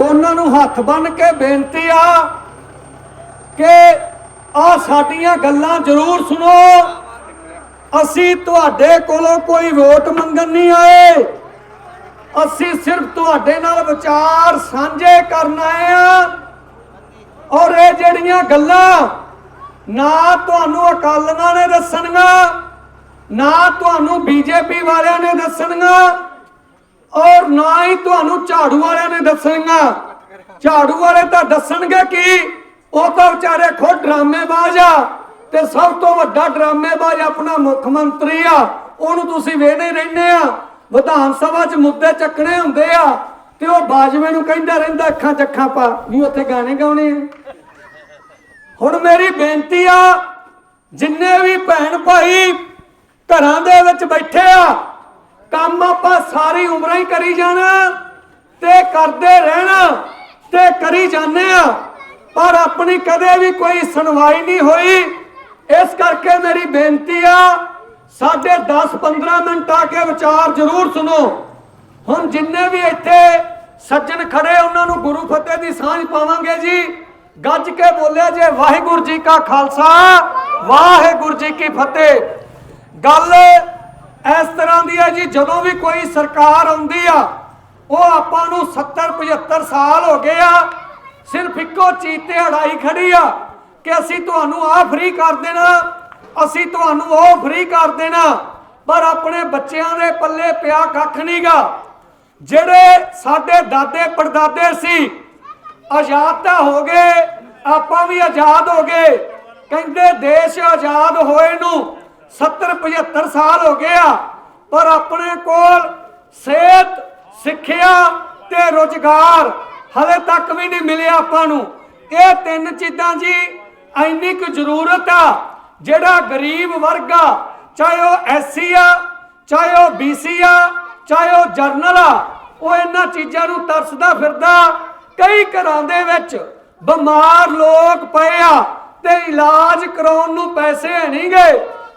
ਉਹਨਾਂ ਨੂੰ ਹੱਥ ਬੰਨ ਕੇ ਬੇਨਤੀ ਆ ਕਿ ਆ ਸਾਡੀਆਂ ਗੱਲਾਂ ਜ਼ਰੂਰ ਸੁਣੋ। ਅਸੀਂ ਤੁਹਾਡੇ ਕੋਲੋਂ ਕੋਈ ਵੋਟ ਮੰਗਣ ਨਹੀਂ ਆਏ। ਅਸੀਂ ਸਿਰਫ ਤੁਹਾਡੇ ਨਾਲ ਵਿਚਾਰ ਸਾਂਝੇ ਕਰਨ ਆਏ ਆ। ਔਰ ਇਹ ਜਿਹੜੀਆਂ ਗੱਲਾਂ ਨਾ ਤੁਹਾਨੂੰ ਅਕਾਲੀਆਂ ਨੇ ਦੱਸਣੀਆਂ, ਨਾ ਤੁਹਾਨੂੰ ਬੀਜੇਪੀ ਵਾਲਿਆਂ ਨੇ ਦੱਸਣਗਾ ਔਰ ਨਾ ਹੀ ਤੁਹਾਨੂੰ ਝਾੜੂ ਵਾਲਿਆਂ ਨੇ ਦੱਸਣੀਆਂ। ਝਾੜੂ ਵਾਲੇ ਤਾਂ ਦੱਸਣਗੇ ਕਿ? ਉਹ ਤਾਂ ਵਿਚਾਰੇ ਖੁਦ ਡਰਾਮੇਬਾਜ਼ ਆ ਤੇ ਸਭ ਤੋਂ ਵੱਡਾ ਡਰਾਮੇਬਾਜ਼ ਆਪਣਾ ਮੁੱਖ ਮੰਤਰੀ ਆ। ਉਹਨੂੰ ਤੁਸੀਂ ਵੇਖਦੇ ਰਹਿੰਦੇ ਆ। ਵਿਧਾਨ ਸਭਾ 'ਚ ਮੁੱਦੇ ਚੱਕਣੇ ਹੁੰਦੇ ਆ ਤੇ ਉਹ ਬਾਜਵੇ ਨੂੰ ਕਹਿੰਦਾ ਰਹਿੰਦਾ, ਅੱਖਾਂ ਚੱਖਾਂ ਪਾ। ਨਹੀਂ, ਉੱਥੇ ਗਾਣੇ ਗਾਉਣੇ ਆ। ਹੁਣ ਮੇਰੀ ਬੇਨਤੀ ਆ, ਜਿੰਨੇ ਵੀ ਭੈਣ ਭਾਈ ਘਰਾਂ ਦੇ ਵਿੱਚ ਬੈਠੇ ਆ ਕੰਮ ਆਪਾਂ ਸਾਰੀ ਉਮਰਾਂ ਹੀ ਕਰੀ ਜਾਣਾ। ਤੇ ਕਰਦੇ ਰਹਿਣਾ, ਤੇ ਕਰੀ ਜਾਂਦੇ ਆ। ਪਰ ਆਪਣੀ ਕਦੇ ਵੀ ਕੋਈ ਸੁਣਵਾਈ ਨਹੀਂ ਹੋਈ। ਇਸ ਕਰਕੇ ਮੇਰੀ ਬੇਨਤੀ ਆ, ਸਾਡੇ 10-15 ਮਿੰਟ ਆ ਕੇ ਵਿਚਾਰ ਜ਼ਰੂਰ ਸੁਣੋ। ਹੁਣ ਜਿੰਨੇ ਵੀ ਇੱਥੇ ਸੱਜਣ ਖੜੇ, ਉਹਨਾਂ ਨੂੰ ਗੁਰੂ ਫਤਿਹ ਦੀ ਸਾਂਝ ਪਾਵਾਂਗੇ ਜੀ। ਗੱਜ ਕੇ ਬੋਲਿਆ ਜੇ ਵਾਹਿਗੁਰੂ ਜੀ ਕਾ ਖਾਲਸਾ, ਵਾਹਿਗੁਰੂ ਜੀ ਕੀ ਫਤਿਹ। ਗੱਲ ਇਸ ਤਰ੍ਹਾਂ ਦੀ ਹੈ ਜੀ, ਜਦੋਂ ਵੀ ਕੋਈ ਸਰਕਾਰ ਆਉਂਦੀ ਆ, ਉਹ ਆਪਾਂ ਨੂੰ 70 75 ਸਾਲ ਹੋ ਗਏ ਆ, ਸਿਰਫ ਇੱਕੋ ਚੀਜ਼ ਤੇ ਅੜਾਈ ਖੜੀ ਆ ਕਿ ਅਸੀਂ ਤੁਹਾਨੂੰ ਆਹ ਫ੍ਰੀ ਕਰ ਦੇਣਾ, ਅਸੀਂ ਤੁਹਾਨੂੰ ਉਹ ਫ੍ਰੀ ਕਰ ਦੇਣਾ, ਪਰ ਆਪਣੇ ਬੱਚਿਆਂ ਦੇ ਪੱਲੇ ਪਿਆ ਕੱਖ ਨਹੀਂਗਾ ਜਿਹੜੇ ਸਾਡੇ ਦਾਦੇ ਪੜਦਾਦੇ ਸੀ, ਆਜ਼ਾਦ ਤਾਂ ਹੋ ਗਏ, ਆਪਾਂ ਵੀ ਆਜ਼ਾਦ ਹੋ ਗਏ, ਕਹਿੰਦੇ ਦੇਸ਼ ਆਜ਼ਾਦ ਹੋਏ ਨੂੰ 70 75 ਸਾਲ ਹੋ ਗਏ ਆ, ਪਰ ਆਪਣੇ ਕੋਲ ਸਿਹਤ, ਸਿੱਖਿਆ ਤੇ ਰੋਜ਼ਗਾਰ ਹਲੇ ਤੱਕ ਵੀ ਨਹੀਂ ਮਿਲਿਆ ਆਪਾਂ ਨੂੰ। ਇਹ ਤਿੰਨ ਚੀਜ਼ਾਂ ਜੀ ਇੰਨੀ ਕੁ ਜ਼ਰੂਰਤ ਆ, ਜਿਹੜਾ ਗਰੀਬ ਵਰਗ ਆ, ਚਾਹੇ ਉਹ ਐਸਸੀ ਆ, ਚਾਹੇ ਉਹ ਬੀਸੀ ਆ, ਚਾਹੇ ਉਹ ਜਰਨਲ ਆ, ਉਹ ਇਹਨਾਂ ਚੀਜ਼ਾਂ ਨੂੰ ਤਰਸਦਾ ਫਿਰਦਾ। ਕਈ ਘਰਾਂ ਦੇ ਵਿੱਚ ਬਿਮਾਰ ਲੋਕ ਪਏ ਆ ਤੇ ਇਲਾਜ ਕਰਾਉਣ ਨੂੰ ਪੈਸੇ ਨਹੀਂਗੇ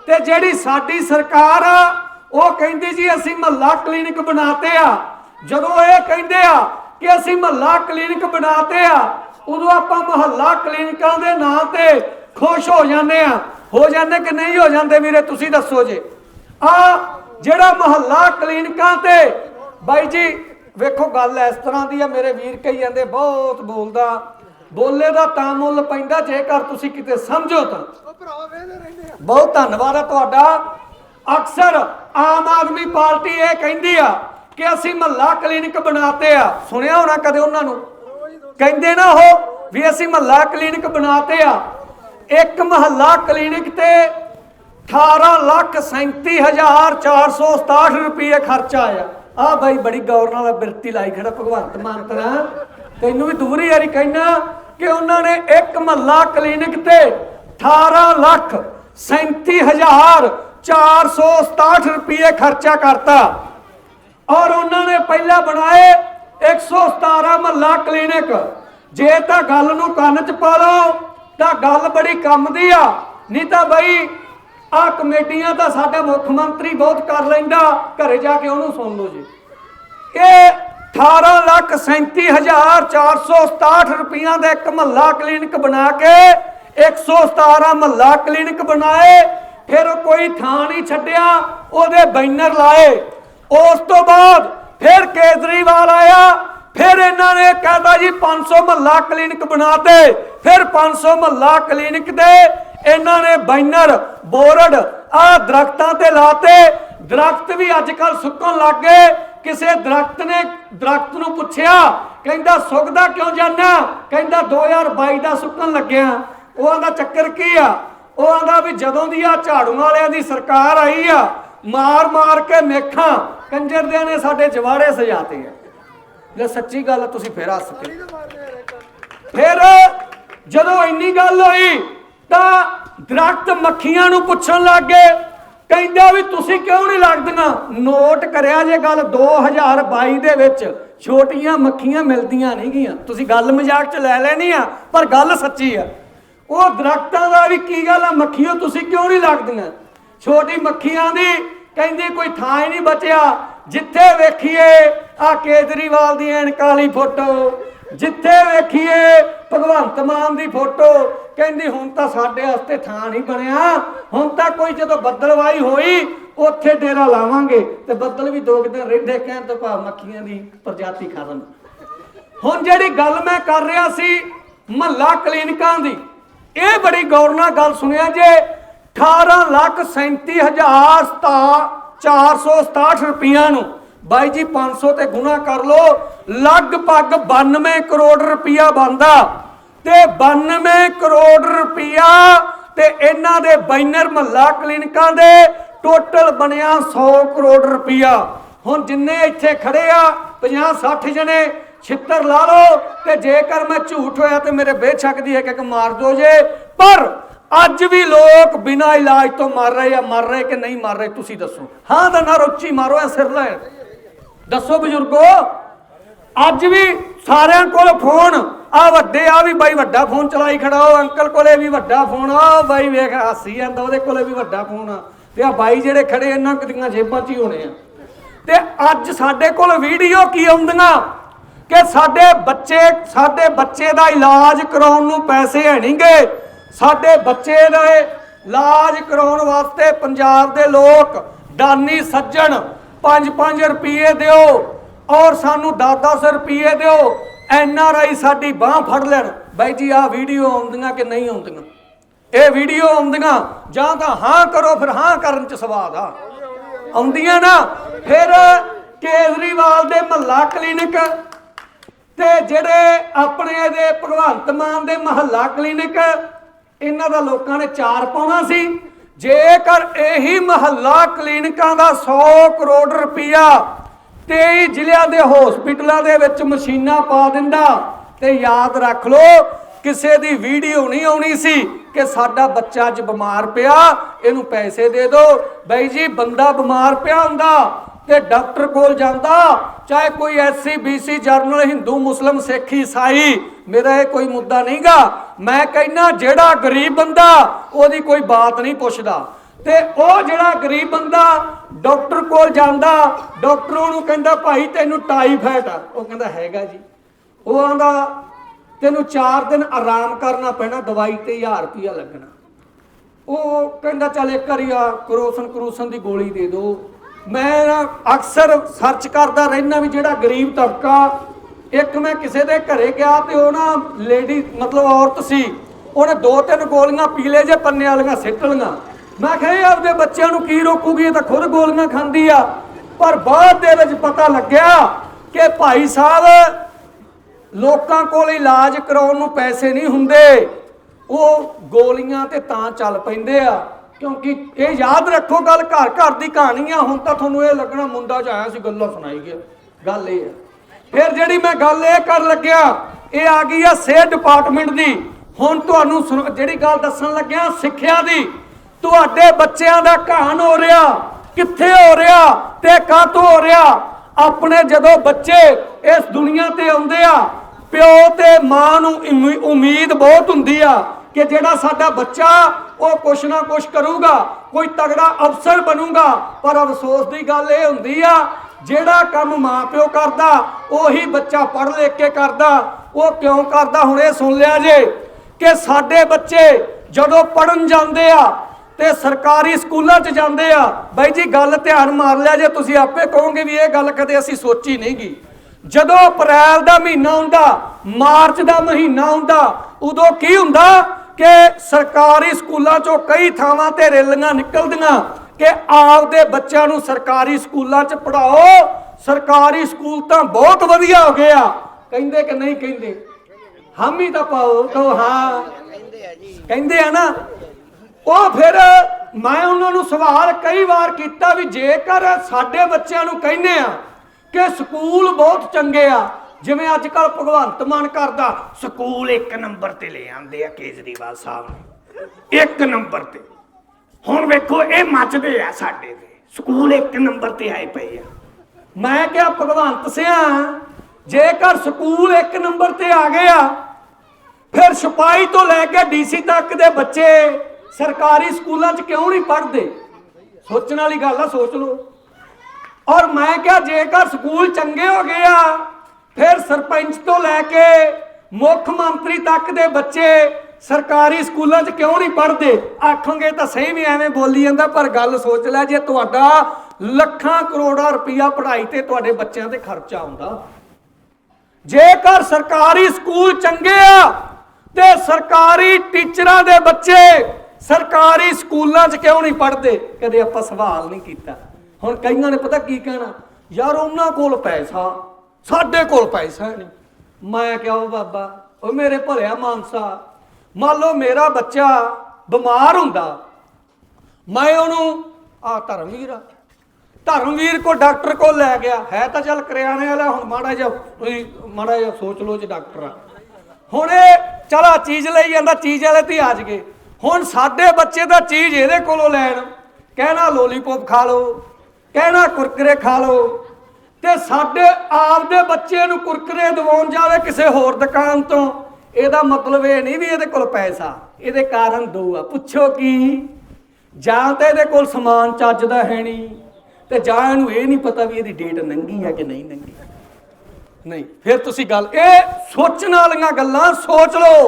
ਤੇ ਜਿਹੜੀ ਸਾਡੀ ਸਰਕਾਰ ਆ, ਉਹ ਕਹਿੰਦੀ ਜੀ ਅਸੀਂ ਮਹੱਲਾ ਕਲੀਨਿਕ ਬਣਾਤੇ ਆ। ਜਦੋਂ ਇਹ ਕਹਿੰਦੇ ਆ ਕਿ ਅਸੀਂ ਮਹੱਲਾ ਕਲੀਨਿਕ ਬਣਾਤੇ ਆ, ਉਦੋਂ ਆਪਾਂ ਮਹੱਲਾ ਕਲੀਨਿਕਾਂ ਦੇ ਨਾਂ ਤੇ ਖੁਸ਼ ਹੋ ਜਾਂਦੇ ਆ। ਹੋ ਜਾਂਦੇ ਕਿ ਨਹੀਂ ਹੋ ਜਾਂਦੇ ਵੀਰੇ, ਤੁਸੀਂ ਦੱਸੋ ਜੇ। ਆ ਜਿਹੜਾ ਮਹੱਲਾ ਕਲੀਨਿਕਾਂ ਤੇ, ਬਾਈ ਜੀ, ਵੇਖੋ ਗੱਲ ਇਸ ਤਰ੍ਹਾਂ ਦੀ ਆ, ਮੇਰੇ ਵੀਰ ਕਹੀ ਜਾਂਦੇ, ਬਹੁਤ ਬੋਲਦਾ। ਬੋਲੇ ਦਾ ਤਾਂ ਮੁੱਲ ਪੈਂਦਾ, ਜੇਕਰ ਤੁਸੀਂ ਕਿਤੇ ਸਮਝੋ ਤਾਂ। ਬਹੁਤ ਧੰਨਵਾਦ ਆ ਤੁਹਾਡਾ। ਅਕਸਰ ਆਮ ਆਦਮੀ ਪਾਰਟੀ ਇਹ ਕਹਿੰਦੀ ਆ ਕਿ ਅਸੀਂ ਮਹੱਲਾ ਕਲੀਨਿਕ ਬਣਾਤੇ ਆ। ਸੁਣਿਆ ਹੋਣਾ ਕਦੇ ਉਹਨਾਂ ਨੂੰ? ਕਹਿੰਦੇ ਨਾ ਉਹ ਵੀ ਅਸੀਂ ਮਹੱਲਾ ਕਲੀਨਿਕ ਬਣਾਤੇ ਆ। ਇੱਕ ਮਹੱਲਾ ਕਲੀਨਿਕ ਤੇ 18 ਲੱਖ 37467 ਰੁਪਏ ਖਰਚਾ ਆਇਆ। ਆ ਬਾਈ, ਬੜੀ ਗੌਰ ਨਾਲ ਬਿਰਤੀ ਲਾਈ ਖੜਾ, ਭਗਵੰਤ ਮਾਨ ਤਰਾ ਤੈਨੂੰ ਵੀ ਦੂਰੀ ਯਾਰੀ ਕਹਿਣਾ ਕਿ ਉਹਨਾਂ ਨੇ ਇੱਕ ਮਹੱਲਾ ਕਲੀਨਿਕ ਤੇ 18 ਲੱਖ 37467 ਰੁਪਏ ਖਰਚਾ ਕਰਤਾ। ਔਰ ਉਹਨਾਂ ਨੇ ਪਹਿਲਾਂ ਬਣਾਏ 117 ਮਹੱਲਾ ਕਲੀਨਿਕ। ਜੇ ਤਾਂ ਗੱਲ ਨੂੰ ਕੰਨ 'ਚ ਪਾ ਲਓ, ਤਾਂ ਗੱਲ ਬੜੀ ਕੰਮ ਦੀ ਆ। ਨਹੀਂ ਤਾਂ ਬਈ, ਆ ਕਮੇਟੀਆਂ ਤਾਂ ਸਾਡਾ ਮੁੱਖ ਮੰਤਰੀ ਬਹੁਤ ਕਰ ਲੈਂਦਾ, ਘਰੇ ਜਾ ਕੇ ਉਹਨੂੰ ਸੁਣ ਲਓ ਜੀ। ਇਹ 18 ਲੱਖ 37467 ਰੁਪਈਆ ਦਾ ਇੱਕ ਮਹੱਲਾ ਕਲੀਨਿਕ ਬਣਾ ਕੇ 117 ਮਹੱਲਾ ਕਲੀਨਿਕ ਬਣਾਏ, ਫਿਰ ਕੋਈ ਥਾਂ ਨਹੀਂ ਛੱਡਿਆ, ਉਹਦੇ ਬੈਨਰ ਲਾਏ। ਉਸ ਤੋਂ ਬਾਅਦ ਫਿਰ ਕੇਜਰੀਵਾਲ ਆਇਆ, ਫਿਰ ਇਹਨਾਂ ਨੇ ਕਹਤਾ ਜੀ 500 ਮਹੱਲਾ ਕਲੀਨਿਕ ਬਣਾਤੇ, ਫਿਰ 500 ਮਹੱਲਾ ਕਲੀਨਿਕ ਦੇ, ਇਹਨਾਂ ਨੇ ਬੈਨਰ, ਬੋਰਡ ਆ ਦਰਖਤਾਂ ਤੇ ਲਾਤੇ। ਦਰਖਤ ਵੀ ਅੱਜ ਕੱਲ ਸੁੱਕਣ ਲੱਗ ਗਏ। ਕਿਸੇ ਦਰਖਤ ਨੇ ਦਰਖਤ ਨੂੰ ਪੁੱਛਿਆ, ਕਹਿੰਦਾ ਸੁੱਕਦਾ ਕਿਉਂ ਜਾਣਾ ਕਹਿੰਦਾ 2022 ਦਾ ਸੁੱਕਣ ਲੱਗਿਆ। ਉਹ ਆਂਦਾ ਚੱਕਰ ਕੀ ਆ? ਉਹ ਆਂਦਾ ਵੀ ਜਦੋਂ ਦੀ ਆ ਝਾੜੂ ਵਾਲਿਆਂ ਦੀ ਸਰਕਾਰ ਆਈ ਆ, ਮਾਰ ਮਾਰ ਕੇ ਮੇਖਾਂ ਕੰਜਰਦਿਆਂ ਨੇ ਸਾਡੇ ਜਵਾੜੇ ਸਜਾਤੇ ਆ। ਜੇ ਸੱਚੀ ਗੱਲ ਤੁਸੀਂ ਫੇਰ ਹੱਸ ਕੇ। ਫਿਰ ਜਦੋਂ ਇੰਨੀ ਗੱਲ ਹੋਈ, ਤਾਂ ਦਰਖਤ ਮੱਖੀਆਂ ਨੂੰ ਪੁੱਛਣ ਲੱਗ ਗਏ ਕਹਿੰਦਾ ਵੀ ਤੁਸੀਂ ਕਿਉਂ ਨਹੀਂ ਲੱਗਦੀਆਂ ਨੋਟ ਕਰਿਆ ਜੇ ਗੱਲ 2022 ਦੇ ਵਿੱਚ, ਛੋਟੀਆਂ ਮੱਖੀਆਂ ਮਿਲਦੀਆਂ ਨਹੀਂ ਗੀਆਂ। ਤੁਸੀਂ ਗੱਲ ਮਜ਼ਾਕ ਚ ਲੈ ਲੈਣੀ ਆ, ਪਰ ਗੱਲ ਸੱਚੀ ਆ। ਉਹ ਦਰਖਤਾਂ ਦਾ ਵੀ ਕੀ ਗੱਲ ਆ? ਮੱਖੀਆਂ ਤੁਸੀਂ ਕਿਉਂ ਨਹੀਂ ਲੱਗਦੀਆਂ ਛੋਟੀ ਮੱਖੀਆਂ ਦੀ ਕਹਿੰਦੀ ਕੋਈ ਥਾਂ ਹੀ ਨਹੀਂ ਬਚਿਆ। ਜਿੱਥੇ ਵੇਖੀਏ, ਆ ਕੇਜਰੀਵਾਲ ਦੀ ਐਨਕ ਵਾਲੀ ਫੋਟੋ। ਜਿੱਥੇ ਵੇਖੀਏ, ਭਗਵੰਤ ਮਾਨ ਦੀ ਫੋਟੋ। ਕਹਿੰਦੀ, ਹੁਣ ਤਾਂ ਸਾਡੇ ਵਾਸਤੇ ਥਾਂ ਨਹੀਂ ਬਣਿਆ। ਹੁਣ ਤਾਂ ਕੋਈ ਜਦੋਂ ਬੱਦਲਵਾਈ ਹੋਈ, ਉੱਥੇ ਡੇਰਾ ਲਾਵਾਂਗੇ ਤੇ ਬੱਦਲ ਵੀ ਦੋ ਦਿਨ ਰਹਿੰਦੇ ਕਹਿਣ ਤੋਂ ਭਾਵ ਮੱਖੀਆਂ ਦੀ ਪ੍ਰਜਾਤੀ ਖਤਮ। ਹੁਣ ਜਿਹੜੀ ਗੱਲ ਮੈਂ ਕਰ ਰਿਹਾ ਸੀ, ਮਹੱਲਾ ਕਲੀਨਿਕਾਂ ਦੀ, ਇਹ ਬੜੀ ਗੌਰ ਨਾਲ ਗੱਲ ਸੁਣਿਆ ਜੇ 18 ਲੱਖ 37 ਹਜ਼ਾਰ 467 ਰੁਪਈਆ ਨੂੰ। ਬਾਈ ਜੀ 500 ਤੇ ਗੁਣਾ ਕਰ ਲੋ ਲਗਭਗ 92 ਕਰੋੜ ਰੁਪਈਆ ਬਣਦਾ। ਤੇ 92 ਕਰੋੜ ਰੁਪਈਆ ਤੇ ਇਹਨਾਂ ਦੇ ਬੈਨਰ ਮਹੱਲਾ ਕਲੀਨਿਕਾਂ ਦੇ ਟੋਟਲ ਬਣਿਆ 100 ਕਰੋੜ ਰੁਪਈਆ ਹੁਣ ਜਿੰਨੇ ਇੱਥੇ ਖੜੇ ਆ 50 60 ਜਣੇ, ਛਿੱਤਰ ਲਾ ਲਓ ਤੇ ਜੇਕਰ ਮੈਂ ਝੂਠ ਹੋਇਆ ਤੇ ਮੇਰੇ ਬੇਸ਼ੱਕ ਦੀ ਇੱਕ ਇੱਕ ਮਾਰ ਦੋ ਜੇ। ਪਰ ਅੱਜ ਵੀ ਲੋਕ ਬਿਨਾਂ ਇਲਾਜ ਤੋਂ ਮਰ ਰਹੇ ਆ, ਮਰ ਰਹੇ ਕਿ ਨਹੀਂ ਮਰ ਰਹੇ, ਤੁਸੀਂ ਦੱਸੋ। ਹਾਂ ਤਾਂ ਨਾ ਰੋਚੀ ਮਾਰੋ, ਐ ਸਿਰ ਲੈ। ਦੱਸੋ ਬਜ਼ੁਰਗੋ, ਅੱਜ ਵੀ ਸਾਰਿਆਂ ਕੋਲ ਫੋਨ। ਆ ਵੱਡੇ, ਆ ਵੀ ਬਾਈ ਵੱਡਾ ਫੋਨ ਚਲਾਈ ਖੜਾ। ਉਹ ਅੰਕਲ ਕੋਲੇ ਵੀ ਵੱਡਾ ਫੋਨ ਆ। ਬਾਈ ਵੇਖ ਹਾਸੀ ਜਾਂਦਾ, ਉਹਦੇ ਕੋਲੇ ਵੀ ਵੱਡਾ ਫੋਨ ਆ। ਤੇ ਆ ਬਾਈ ਜਿਹੜੇ ਖੜੇ, ਇਹਨਾਂ ਕਿਦੀਆਂ ਜੇਬਾਂ 'ਚ ਹੀ ਹੋਣੇ ਆ। ਤੇ ਅੱਜ ਸਾਡੇ ਕੋਲ ਵੀਡੀਓ ਕੀ ਆਉਂਦੀਆਂ? ਕਿ ਸਾਡੇ ਬੱਚੇ ਸਾਡੇ ਬੱਚੇ ਦਾ ਇਲਾਜ ਕਰਾਉਣ ਨੂੰ ਪੈਸੇ ਹੈ ਨਹੀਂਗੇ ਸਾਡੇ ਬੱਚੇ ਦਾ ਇਲਾਜ ਕਰਾਉਣ ਵਾਸਤੇ ਪੰਜਾਬ ਦੇ ਲੋਕ ਦਾਨੀ ਸੱਜਣ 5-5 ਰੁਪਏ ਦਿਓ। ਔਰ ਸਾਨੂੰ 10-10 ਰੁਪਏ ਦਿਓ, ਐਨ ਆਰ ਆਈ ਸਾਡੀ ਬਾਹ ਫੜ ਲੈਣ। ਬਾਈ ਜੀ, ਆਹ ਵੀਡੀਓ ਆਉਂਦੀਆਂ ਕਿ ਨਹੀਂ ਆਉਂਦੀਆਂ? ਇਹ ਵੀਡੀਓ ਆਉਂਦੀਆਂ, ਜਾਂ ਤਾਂ ਹਾਂ ਕਰੋ, ਫਿਰ ਹਾਂ ਕਰਨ ਚ ਸਵਾਦ ਆ। ਆਉਂਦੀਆਂ ਨਾ, ਫਿਰ ਕੇਜਰੀਵਾਲ ਦੇ ਮਹੱਲਾ ਕਲੀਨਿਕ ਤੇ ਜਿਹੜੇ ਆਪਣੇ ਇਹਦੇ ਭਗਵੰਤ ਮਾਨ ਦੇ ਮਹੱਲਾ ਕਲੀਨਿਕ, ਇਹਨਾਂ ਦਾ ਲੋਕਾਂ ਨੇ ਚਾਰ ਪਾਉਣਾ ਸੀ। ਜੇਕਰ ਇਹੀ ਮਹੱਲਾ ਕਲੀਨਿਕਾਂ ਦਾ 100 ਕਰੋੜ ਰੁਪਇਆ 23 ਜ਼ਿਲ੍ਹਿਆਂ ਦੇ ਹਸਪੀਟਲਾਂ ਦੇ ਵਿੱਚ ਮਸ਼ੀਨਾਂ ਪਾ ਦਿੰਦਾ। ਤੇ ਯਾਦ ਰੱਖ ਲਓ, ਕਿਸੇ ਦੀ ਵੀਡੀਓ ਨਹੀਂ ਆਉਣੀ ਸੀ ਕਿ ਸਾਡਾ ਬੱਚਾ ਅੱਜ ਬਿਮਾਰ ਪਿਆ, ਇਹਨੂੰ ਪੈਸੇ ਦੇ ਦਿਓ। ਬਾਈ ਜੀ, ਬੰਦਾ ਬਿਮਾਰ ਪਿਆ ਹੁੰਦਾ ਤੇ ਡਾਕਟਰ ਕੋਲ ਜਾਂਦਾ, ਚਾਹੇ ਕੋਈ ਐਸਸੀ ਬੀਸੀ ਜਰਨਲ ਹਿੰਦੂ, ਮੁਸਲਮ, ਸਿੱਖ, ਈਸਾਈ, ਮੇਰਾ ਇਹ ਕੋਈ ਮੁੱਦਾ ਨਹੀਂਗਾ ਮੈਂ ਕਹਿੰਨਾ ਜਿਹੜਾ ਗਰੀਬ ਬੰਦਾ, ਉਹਦੀ ਕੋਈ ਬਾਤ ਨਹੀਂ ਪੁੱਛਦਾ। ਤੇ ਉਹ ਜਿਹੜਾ ਗਰੀਬ ਬੰਦਾ ਡਾਕਟਰ ਕੋਲ ਜਾਂਦਾ, ਡਾਕਟਰ ਉਹਨੂੰ ਕਹਿੰਦਾ, ਭਾਈ, ਤੈਨੂੰ ਟਾਈਫਾਇਡ ਆ। ਉਹ ਕਹਿੰਦਾ, ਹੈਗਾ ਜੀ। ਉਹ ਆਂਦਾ ਤੈਨੂੰ 4 ਦਿਨ ਆਰਾਮ ਕਰਨਾ ਪੈਣਾ, ਦਵਾਈ ਤੇ 1000 ਰੁਪਿਆ ਲੱਗਣਾ। ਉਹ ਕਹਿੰਦਾ, ਚੱਲ ਇੱਕ ਵਾਰੀ ਆ, ਕਰੋਸਨ ਕਰੂਸਨ ਦੀ ਗੋਲੀ ਦੇ ਦਿਓ। ਮੈਂ ਅਕਸਰ ਸਰਚ ਕਰਦਾ ਰਹਿਣਾ ਵੀ ਜਿਹੜਾ ਗਰੀਬ ਤਬਕਾ, ਇੱਕ ਮੈਂ ਕਿਸੇ ਦੇ ਘਰੇ ਗਿਆ ਤੇ ਉਹ ਨਾ ਲੇਡੀ ਮਤਲਬ ਔਰਤ ਸੀ, ਉਹਨੇ ਦੋ ਤਿੰਨ ਗੋਲੀਆਂ ਪੀਲੇ ਲਏ ਜੇ ਪੰਨੇ ਵਾਲੀਆਂ ਸਿੱਟ ਲਈਆਂ। ਮੈਂ ਕਿਹਾ, ਇਹ ਆਪਦੇ ਬੱਚਿਆਂ ਨੂੰ ਕੀ ਰੋਕੂਗੀ? ਇਹ ਤਾਂ ਖੁਦ ਗੋਲੀਆਂ ਖਾਂਦੀ ਆ। ਪਰ ਬਾਅਦ ਦੇ ਵਿੱਚ ਪਤਾ ਲੱਗਿਆ ਕਿ ਭਾਈ ਸਾਹਿਬ ਲੋਕਾਂ ਕੋਲ ਇਲਾਜ ਕਰਾਉਣ ਨੂੰ ਪੈਸੇ ਨਹੀਂ ਹੁੰਦੇ। ਉਹ ਗੋਲੀਆਂ ਤੇ ਤਾਂ ਚੱਲ ਪੈਂਦੇ ਆ। ਕਿਉਂਕਿ ਇਹ ਯਾਦ ਰੱਖੋ ਗੱਲ, ਘਰ ਘਰ ਦੀ ਕਹਾਣੀ ਆ। ਹੁਣ ਤਾਂ ਤੁਹਾਨੂੰ ਇਹ ਲੱਗਣਾ ਮੁੰਡਾ ਚ ਆਇਆ ਸੀ, ਗੱਲਾਂ ਸੁਣਾਈ ਗਿਆ। ਗੱਲ ਇਹ ਆ। ਫਿਰ ਜਿਹੜੀ ਮੈਂ ਗੱਲ ਇਹ ਕਰਨ ਲੱਗਿਆ, ਇਹ ਆ ਗਈ ਆ ਸਿਹਤ ਡਿਪਾਰਟਮੈਂਟ ਦੀ। ਹੁਣ ਤੁਹਾਨੂੰ ਸੁਣ- ਜਿਹੜੀ ਗੱਲ ਦੱਸਣ ਲੱਗਿਆ ਸਿੱਖਿਆ ਦੀ। ਤੁਹਾਡੇ ਬੱਚਿਆਂ ਦਾ ਕਹਾਣ ਹੋ ਰਿਹਾ। ਕਿੱਥੇ ਹੋ ਰਿਹਾ? ਤੇ ਕਾਹਤੋਂ ਹੋ ਰਿਹਾ? ਆਪਣੇ ਜਦੋਂ ਬੱਚੇ ਇਸ ਦੁਨੀਆ ਤੇ ਆਉਂਦੇ ਆ, ਪਿਓ ਤੇ ਮਾਂ ਨੂੰ ਉਮੀਦ ਬਹੁਤ ਹੁੰਦੀ ਆ ਕਿ ਜਿਹੜਾ ਸਾਡਾ ਬੱਚਾ, ਉਹ ਕੁਛ ਨਾ ਕੁਛ ਕਰੂਗਾ, ਕੋਈ ਤਗੜਾ ਅਫਸਰ ਬਣੂਗਾ। ਪਰ ਅਫਸੋਸ ਦੀ ਗੱਲ ਇਹ ਹੁੰਦੀ ਆ, ਜਿਹੜਾ ਕੰਮ ਮਾਪਿਓ ਕਰਦਾ, ਉਹੀ ਬੱਚਾ ਪੜ੍ਹ ਲਿਖ ਕੇ ਕਰਦਾ। ਉਹ ਕਿਉਂ ਕਰਦਾ? ਹੁਣ ਇਹ ਸੁਣ ਲਿਆ ਜੇ ਕਿ ਸਾਡੇ ਬੱਚੇ ਜਦੋਂ ਪੜਨ ਜਾਂਦੇ ਆ ਤੇ ਸਰਕਾਰੀ ਸਕੂਲਾਂ 'ਚ ਜਾਂਦੇ ਆ। ਬਾਈ ਜੀ, ਗੱਲ ਧਿਆਨ ਮਾਰ ਲਿਆ ਜੇ ਤੁਸੀਂ ਆਪੇ ਕਹੋਗੇ ਵੀ ਇਹ ਗੱਲ ਕਦੇ ਅਸੀਂ ਸੋਚੀ ਨਹੀਂਗੀ ਜਦੋਂ ਅਪ੍ਰੈਲ ਦਾ ਮਹੀਨਾ ਹੁੰਦਾ, ਮਾਰਚ ਦਾ ਮਹੀਨਾ ਹੁੰਦਾ, ਉਦੋਂ ਕੀ ਹੁੰਦਾ ਕਿ ਸਰਕਾਰੀ ਸਕੂਲਾਂ 'ਚੋਂ ਕਈ ਥਾਵਾਂ ਤੇ ਰੈਲੀਆਂ ਨਿਕਲਦੀਆਂ ਕਿ ਆਪਦੇ ਬੱਚਿਆਂ ਨੂੰ ਸਰਕਾਰੀ ਸਕੂਲਾਂ 'ਚ ਪੜਾਓ ਸਰਕਾਰੀ ਸਕੂਲ ਤਾਂ ਬਹੁਤ ਵਧੀਆ ਹੋ ਗਏ ਆ। ਕਹਿੰਦੇ ਕਿ ਨਹੀਂ ਕਹਿੰਦੇ? ਹਾਮੀ ਤਾਂ ਪਾਓ, ਕਹੋ ਹਾਂ। ਕਹਿੰਦੇ ਆ ਨਾ। ਉਹ ਫਿਰ ਮੈਂ ਉਹਨਾਂ ਨੂੰ ਸਵਾਲ ਕਈ ਵਾਰ ਕੀਤਾ ਵੀ ਜੇਕਰ ਸਾਡੇ ਬੱਚਿਆਂ ਨੂੰ ਕਹਿੰਦੇ ਆ ਕਿ ਸਕੂਲ ਬਹੁਤ ਚੰਗੇ ਆ, ਜਿਵੇਂ ਅੱਜ ਕੱਲ ਭਗਵੰਤ ਮਾਨ ਕਰਦਾ, ਸਕੂਲ ਇੱਕ ਨੰਬਰ ਤੇ ਲੈ ਆਂਦੇ ਆ ਕੇਜਰੀਵਾਲ ਸਾਹਿਬ ਨੇ। ਇੱਕ ਨੰਬਰ ਤੇ। ਹੁਣ ਵੇਖੋ, ਇਹ ਮੱਚਦੇ ਆ ਸਾਡੇ ਤੇ। ਸਕੂਲ ਇੱਕ ਨੰਬਰ ਤੇ ਆਏ ਪਏ ਆ। ਮੈਂ ਕਿਹਾ, ਭਗਵੰਤ ਸਿਆ, ਜੇਕਰ ਸਕੂਲ ਇੱਕ ਨੰਬਰ ਤੇ ਆ ਗਏ ਆ, ਫਿਰ ਸਿਪਾਹੀ ਤੋਂ ਲੈ ਕੇ ਡੀਸੀ ਤੱਕ ਦੇ ਬੱਚੇ ਸਰਕਾਰੀ ਸਕੂਲਾਂ 'ਚ ਕਿਉਂ ਨਹੀਂ ਪੜ੍ਹਦੇ? ਸੋਚਣ ਵਾਲੀ ਗੱਲ ਆ, ਸੋਚ ਲਓ। ਔਰ ਮੈਂ ਕਿਹਾ, ਜੇਕਰ ਸਕੂਲ ਚੰਗੇ ਹੋ ਗਏ ਆ, ਫਿਰ ਸਰਪੰਚ ਤੋਂ ਲੈ ਕੇ ਮੁੱਖ ਮੰਤਰੀ ਤੱਕ ਦੇ ਬੱਚੇ ਸਰਕਾਰੀ ਸਕੂਲਾਂ 'ਚ ਕਿਉਂ ਨਹੀਂ ਪੜ੍ਹਦੇ? ਆਖੋਗੇ ਤਾਂ ਸਹੀ ਵੀ ਐਵੇਂ ਬੋਲੀ ਜਾਂਦਾ, ਪਰ ਗੱਲ ਸੋਚ ਲੈ, ਜੇ ਤੁਹਾਡਾ ਲੱਖਾਂ ਕਰੋੜਾਂ ਰੁਪਈਆ ਪੜ੍ਹਾਈ ਤੇ ਤੁਹਾਡੇ ਬੱਚਿਆਂ ਤੇ ਖਰਚਾ ਆਉਂਦਾ। ਜੇਕਰ ਸਰਕਾਰੀ ਸਕੂਲ ਚੰਗੇ ਆ, ਤੇ ਸਰਕਾਰੀ ਟੀਚਰਾਂ ਦੇ ਬੱਚੇ ਸਰਕਾਰੀ ਸਕੂਲਾਂ 'ਚ ਕਿਉਂ ਨਹੀਂ ਪੜ੍ਹਦੇ? ਕਦੇ ਆਪਾਂ ਸਵਾਲ ਨਹੀਂ ਕੀਤਾ। ਹੁਣ ਕਈਆਂ ਨੇ ਪਤਾ ਕੀ ਕਹਿਣਾ? ਯਾਰ ਉਹਨਾਂ ਕੋਲ ਪੈਸਾ, ਸਾਡੇ ਕੋਲ ਪੈਸਾ ਨਹੀਂ। ਮੈਂ ਕਿਹਾ ਉਹ ਬਾਬਾ ਉਹ ਮੇਰੇ ਭਲਿਆ ਮਾਨਸਾ, ਮੰਨ ਲਓ ਮੇਰਾ ਬੱਚਾ ਬਿਮਾਰ ਹੁੰਦਾ, ਮੈਂ ਉਹਨੂੰ, ਆ ਧਰਮਵੀਰ ਆ। ਧਰਮਵੀਰ ਕੋ ਡਾਕਟਰ ਕੋ ਲੈ ਗਿਆ। ਹੈ ਤਾਂ ਚੱਲ ਕਰਿਆਣੇ ਵਾਲਾ, ਹੁਣ ਮਾੜਾ ਜਿਹਾ, ਤੁਸੀਂ ਮਾੜਾ ਜਿਹਾ ਸੋਚ ਲਓ ਜੇ ਡਾਕਟਰ ਆ। ਹੁਣ ਇਹ, ਚਲਾ ਚੀਜ਼ ਲਈ ਜਾਂਦਾ, ਚੀਜ਼ ਵਾਲੇ ਤੇ ਆ ਜਗੇ। ਹੁਣ ਸਾਡੇ ਬੱਚੇ ਦਾ ਚੀਜ਼ ਇਹਦੇ ਕੋਲੋਂ ਲੈਣ। ਕਹਿਣਾ ਲੋਲੀਪੌਪ ਖਾ ਲਓ, ਕਹਿਣਾ ਕੁਰਕਰੇ ਖਾ ਲਓ, ਤੇ ਸਾਡੇ ਆਪ ਦੇ ਬੱਚੇ ਨੂੰ ਕੁਰਕਰੇ ਦਿਵਾਉਣ ਜਾਵੇ ਕਿਸੇ ਹੋਰ ਦੁਕਾਨ ਤੋਂ। ਇਹਦਾ ਮਤਲਬ ਇਹ ਨਹੀਂ ਵੀ ਇਹਦੇ ਕੋਲ ਪੈਸਾ, ਇਹਦੇ ਕਾਰਨ ਦੋ ਆ। ਪੁੱਛੋ ਕੀ? ਜਾਂ ਤਾਂ ਇਹਦੇ ਕੋਲ ਸਮਾਨ ਚੱਜ ਦਾ ਹੈ ਨਹੀਂ, ਤੇ ਜਾਂ ਇਹਨੂੰ ਇਹ ਨਹੀਂ ਪਤਾ ਵੀ ਇਹਦੀ ਡੇਟ ਨੰਗੀ ਹੈ ਕਿ ਨਹੀਂ ਨੰਗੀ। ਨਹੀਂ, ਫਿਰ ਤੁਸੀਂ ਗੱਲ, ਇਹ ਸੋਚਣ ਵਾਲੀਆਂ ਗੱਲਾਂ ਸੋਚ ਲਓ।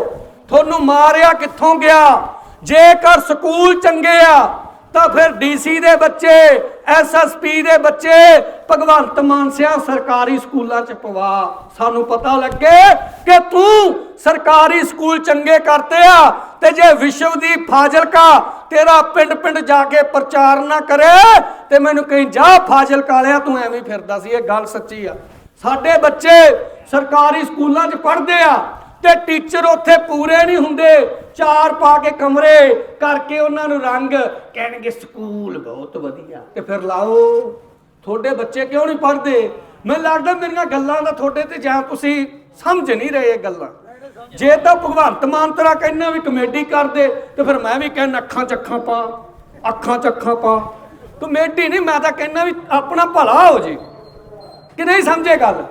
ਤੁਹਾਨੂੰ ਮਾਰਿਆ ਕਿੱਥੋਂ ਗਿਆ? ਜੇਕਰ ਸਕੂਲ ਚੰਗੇ ਆ, ਤਾਂ ਫਿਰ ਡੀਸੀ ਦੇ ਬੱਚੇ ਐਸਐਸਪੀ ਦੇ ਬੱਚੇ, ਭਗਵੰਤ ਮਾਨ ਸਿਆ ਸਰਕਾਰੀ ਸਕੂਲਾਂ ਚ ਪਵਾ। ਸਾਨੂੰ ਪਤਾ ਲੱਗੇ ਕਿ ਤੂੰ ਸਰਕਾਰੀ ਸਕੂਲ ਚੰਗੇ ਕਰਤੇ ਆ, ਤੇ ਜੇ ਵਿਸ਼ਵ ਦੀ ਫਾਜ਼ਿਲਕਾ ਤੇਰਾ ਪਿੰਡ ਪਿੰਡ ਜਾ ਕੇ ਪ੍ਰਚਾਰ ਨਾ ਕਰੇ, ਤੇ ਮੈਨੂੰ ਕਹੀਂ, ਜਾ ਫਾਜ਼ਿਲਕਾ ਵਾਲਿਆ, ਤੂੰ ਐਵੇਂ ਫਿਰਦਾ ਸੀ, ਇਹ ਗੱਲ ਸੱਚੀ ਆ। ਸਾਡੇ ਬੱਚੇ ਸਰਕਾਰੀ ਸਕੂਲਾਂ 'ਚ ਪੜ੍ਹਦੇ ਆ ਤੇ ਟੀਚਰ ਉੱਥੇ ਪੂਰੇ ਨਹੀਂ ਹੁੰਦੇ। ਚਾਰ ਪਾ ਕੇ ਕਮਰੇ ਕਰਕੇ ਉਹਨਾਂ ਨੂੰ ਰੰਗ ਕਹਿਣਗੇ, ਸਕੂਲ ਬਹੁਤ ਵਧੀਆ। ਤੇ ਫਿਰ ਲਾਓ, ਤੁਹਾਡੇ ਬੱਚੇ ਕਿਉਂ ਨਹੀਂ ਪੜ੍ਹਦੇ? ਮੈਨੂੰ ਲੱਗਦਾ ਮੇਰੀਆਂ ਗੱਲਾਂ ਦਾ ਤੁਹਾਡੇ ਤੇ ਜਾਂ ਤੁਸੀਂ ਸਮਝ ਨਹੀਂ ਰਹੇ ਇਹ ਗੱਲਾਂ। ਜੇ ਤਾਂ ਭਗਵੰਤ ਮਾਨ ਤਰਾ ਕਹਿੰਦਾ ਵੀ ਕਮੇਡੀ ਕਰਦੇ, ਤੇ ਫਿਰ ਮੈਂ ਵੀ ਕਹਿਣਾ, ਅੱਖਾਂ 'ਚ ਅੱਖਾਂ ਪਾ, ਅੱਖਾਂ 'ਚ ਅੱਖਾਂ ਪਾ। ਕਮੇਡੀ ਨਹੀਂ, ਮੈਂ ਤਾਂ ਕਹਿੰਦਾ ਵੀ ਆਪਣਾ ਭਲਾ ਹੋ ਜੇ। ਕਿ ਨਹੀਂ ਸਮਝੇ ਗੱਲ?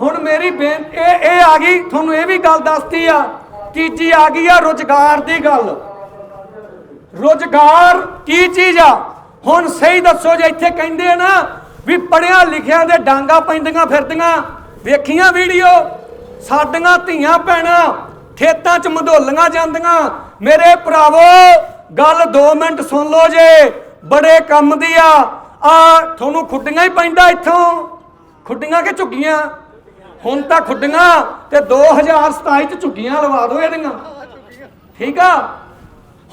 ਹੁਣ ਮੇਰੀ ਬੇਨ ਇਹ ਇਹ ਆ ਗਈ। ਤੁਹਾਨੂੰ ਇਹ ਵੀ ਗੱਲ ਦੱਸਤੀ ਆ। ਤੀਜੀ ਆ ਗਈ ਆ ਰੋਜ਼ਗਾਰ ਦੀ ਗੱਲ। ਰੋਜ਼ਗਾਰ ਕੀ ਚੀਜ਼ ਆ? ਹੁਣ ਸਹੀ ਦੱਸੋ ਜੇ ਇੱਥੇ ਕਹਿੰਦੇ ਆ ਨਾ ਵੀ ਪੜਿਆ ਲਿਖਿਆ ਦੇ ਡਾਂਗਾ ਪੈਂਦੀਆਂ ਫਿਰਦੀਆਂ। ਵੇਖੀਆਂ ਵੀਡੀਓ। ਸਾਡੀਆਂ ਧੀਆਂ ਭੈਣਾਂ ਖੇਤਾਂ 'ਚ ਮਧੋਲੀਆਂ ਜਾਂਦੀਆਂ। ਮੇਰੇ ਭਰਾਵੋ, ਗੱਲ 2 ਮਿੰਟ ਸੁਣ ਲਓ ਜੇ। ਬੜੇ ਕੰਮ ਦੀ ਆ। ਆ, ਤੁਹਾਨੂੰ ਖੁੱਡੀਆਂ ਹੀ ਪੈਂਦਾ ਇੱਥੋਂ। ਖੁੱਡੀਆਂ ਕਿ ਝੁੱਗੀਆਂ? ਹੁਣ ਤਾਂ ਖੁੱਡੀਆਂ ਤੇ 2027 ਚ ਝੁੱਗੀਆਂ ਲਵਾ ਦਿਓ ਇਹਦੀਆਂ। ਠੀਕ ਆ?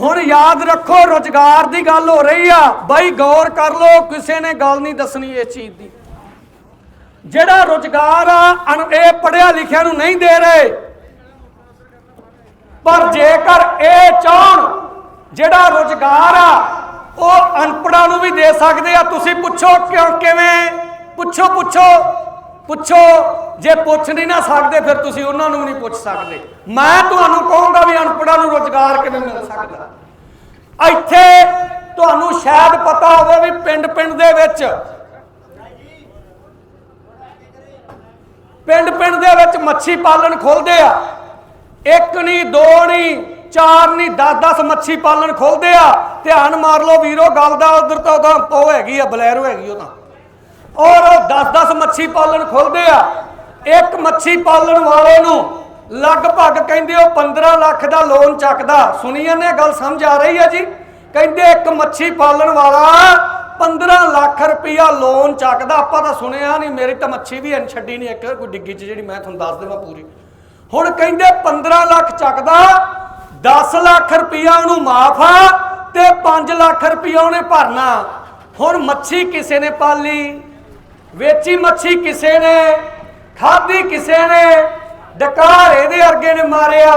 ਹੁਣ ਯਾਦ ਰੱਖੋ, ਰੋਜ਼ਗਾਰ ਦੀ ਗੱਲ ਹੋ ਰਹੀ ਆ। ਬਾਈ, ਗੌਰ ਕਰ ਲਓ, ਕਿਸੇ ਨੇ ਗੱਲ ਨਹੀਂ ਦੱਸਣੀ ਇਸ ਚੀਜ਼ ਦੀ। ਜਿਹੜਾ ਰੋਜ਼ਗਾਰ ਆ ਇਹ ਪੜਿਆ ਲਿਖਿਆ ਨੂੰ ਨਹੀਂ ਦੇ ਰਹੇ। ਪਰ ਜੇਕਰ ਇਹ ਚਾਹਣ, ਜਿਹੜਾ ਰੋਜ਼ਗਾਰ ਆ, ਉਹ ਅਨਪੜਾਂ ਨੂੰ ਵੀ ਦੇ ਸਕਦੇ ਆ। ਤੁਸੀਂ ਪੁੱਛੋ ਕਿਉਂ, ਕਿਵੇਂ? ਪੁੱਛੋ ਪੁੱਛੋ। ਪੁੱਛੋ, ਜੇ ਪੁੱਛ ਨਹੀਂ ਨਾ ਸਕਦੇ, ਫਿਰ ਤੁਸੀਂ ਉਹਨਾਂ ਨੂੰ ਨਹੀਂ ਪੁੱਛ ਸਕਦੇ। ਮੈਂ ਤੁਹਾਨੂੰ ਕਹੂੰਗਾ ਵੀ ਅਨਪੜਾਂ ਨੂੰ ਰੋਜ਼ਗਾਰ ਕਿਵੇਂ ਮਿਲ ਸਕਦਾ। ਇੱਥੇ ਤੁਹਾਨੂੰ ਸ਼ਾਇਦ ਪਤਾ ਹੋਵੇ ਵੀ ਪਿੰਡ ਪਿੰਡ ਦੇ ਵਿੱਚ ਪਿੰਡ ਪਿੰਡ ਦੇ ਵਿੱਚ ਮੱਛੀ ਪਾਲਣ ਖੋਲਦੇ ਆ। ਇੱਕ ਨਹੀਂ, ਦੋ ਨਹੀਂ, ਚਾਰ ਨਹੀਂ 10 10 ਮੱਛੀ ਪਾਲਣ ਖੋਲਦੇ ਆ। ਧਿਆਨ ਮਾਰ ਲਓ ਵੀਰੋ, ਗੱਲ ਦਾ ਉਧਰ ਤਾਂ ਉਹਦਾ ਉਹ ਹੈਗੀ ਆ, ਬਲੈਰੋ ਹੈਗੀ ਉਹ ਤਾਂ। ਔਰ ਉਹ 10 10 ਮੱਛੀ ਪਾਲਣ ਖੋਲਦੇ ਆ। ਇੱਕ ਮੱਛੀ ਪਾਲਣ ਵਾਲੇ ਨੂੰ ਲਗਭਗ ਕਹਿੰਦੇ ਉਹ 15 ਲੱਖ ਦਾ ਲੋਨ ਚੱਕਦਾ। ਸੁਣੀ ਜਾਂਦੇ ਗੱਲ ਸਮਝ ਆ ਰਹੀ ਹੈ ਜੀ? ਕਹਿੰਦੇ ਇੱਕ ਮੱਛੀ ਪਾਲਣ ਵਾਲਾ 15 ਲੱਖ ਰੁਪਇਆ ਲੋਨ ਚੱਕਦਾ। ਆਪਾਂ ਤਾਂ ਸੁਣਿਆ ਨਹੀਂ, ਮੇਰੀ ਤਾਂ ਮੱਛੀ ਵੀ ਅਨ ਛੱਡੀ ਨਹੀਂ, ਇੱਕ ਕੋਈ ਡਿੱਗੀ 'ਚ ਜਿਹੜੀ ਮੈਂ ਤੁਹਾਨੂੰ ਦੱਸ ਦੇਵਾਂ ਪੂਰੀ। ਹੁਣ ਕਹਿੰਦੇ 15 ਲੱਖ ਚੱਕਦਾ 10 ਲੱਖ ਰੁਪਇਆ ਉਹਨੂੰ ਮਾਫ ਆ ਤੇ 5 ਲੱਖ ਰੁਪਇਆ ਉਹਨੇ ਭਰਨਾ। ਹੁਣ ਮੱਛੀ ਕਿਸੇ ਨੇ ਪਾਲੀ? ਵੇਚੀ ਮੱਛੀ ਕਿਸੇ ਨੇ, ਖਾਧੀ ਕਿਸੇ ਨੇ, ਡਕਾਰ ਇਹਦੇ ਵਰਗੇ ਨੇ ਮਾਰਿਆ।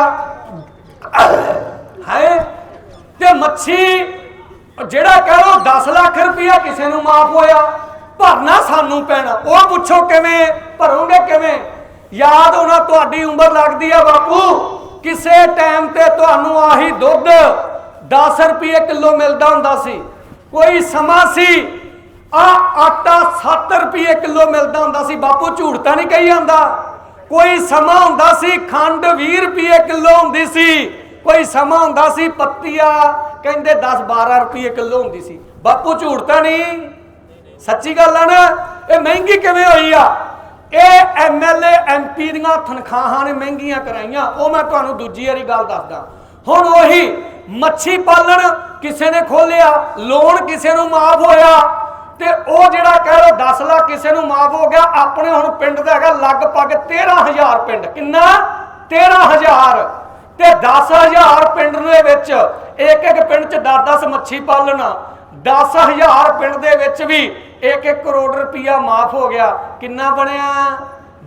ਹੈ? ਤੇ ਮੱਛੀ ਜਿਹੜਾ ਕਹ ਲੋ 10 ਲੱਖ ਰੁਪਇਆ ਕਿਸੇ ਨੂੰ ਮਾਫ ਹੋਇਆ, ਭਰਨਾ ਸਾਨੂੰ ਪੈਣਾ। ਉਹ ਪੁੱਛੋ ਕਿਵੇਂ, ਭਰੋਗੇ ਕਿਵੇਂ? ਯਾਦ ਹੋਣਾ ਤੁਹਾਡੀ ਉਮਰ ਲੱਗਦੀ ਆ ਬਾਪੂ। ਕਿਸੇ ਟਾਈਮ ਤੇ ਤੁਹਾਨੂੰ ਆਹੀ ਦੁੱਧ 10 ਰੁਪਏ ਕਿਲੋ ਮਿਲਦਾ ਹੁੰਦਾ ਸੀ। ਕੋਈ ਸਮਾਂ ਸੀ ਆ ਆਟਾ 7 ਰੁਪਏ ਕਿਲੋ ਮਿਲਦਾ ਹੁੰਦਾ ਸੀ, ਬਾਪੂ ਝੂਠ ਤਾਂ ਨਹੀਂ ਕਹੀ ਜਾਂਦਾ। ਕੋਈ ਸਮਾਂ ਹੁੰਦਾ ਸੀ, ਖੰਡ 20 ਰੁਪਏ ਕਿਲੋ ਹੁੰਦੀ ਸੀ। ਕੋਈ ਸਮਾਂ ਹੁੰਦਾ ਸੀ, ਪੱਤੀਆ, ਕਹਿੰਦੇ 10 12 ਰੁਪਏ ਕਿਲੋ ਹੁੰਦੀ ਸੀ। ਬਾਪੂ ਝੂਠ ਤਾਂ ਨਹੀਂ। ਸੱਚੀ ਗੱਲ ਆ ਨਾ, ਇਹ ਮਹਿੰਗੀ ਕਿਵੇਂ ਹੋਈ ਆ? ਇਹ ਐਮਐਲਏ ਐਮਪੀ ਦੀਆਂ ਤਨਖਾਹਾਂ ਨੇ ਮਹਿੰਗੀਆਂ ਕਰਾਈਆਂ। ਉਹ ਮੈਂ ਤੁਹਾਨੂੰ ਦੂਜੀ ਵਾਰੀ ਗੱਲ ਦੱਸਦਾ। ਹੁਣ ਉਹੀ ਮੱਛੀ ਪਾਲਣ ਕਿਸੇ ਨੇ ਖੋਲਿਆ ਲੋਨ ਕਿਸੇ ਨੂੰ ਮਾਫ ਹੋਇਆ। ਤੇ ਉਹ ਜਿਹੜਾ ਕਹਿ ਲੋ 10 ਲੱਖ ਕਿਸੇ ਨੂੰ ਮਾਫ ਹੋ ਗਿਆ, ਆਪਣੇ ਹੁਣ ਪਿੰਡ ਦਾ ਹੈਗਾ ਲਗਭਗ 13000 ਪਿੰਡ। ਕਿੰਨਾ? 13000 ਤੇ 10000 ਪਿੰਡ ਦੇ ਵਿੱਚ, ਇੱਕ ਇੱਕ ਪਿੰਡ 'ਚ 10-10 ਮੱਛੀ ਪਾਲਣ। 10000 ਪਿੰਡ ਦੇ ਵਿੱਚ ਵੀ 1-1 ਕਰੋੜ ਰੁਪਇਆ ਮਾਫ ਹੋ ਗਿਆ। ਕਿੰਨਾ ਬਣਿਆ?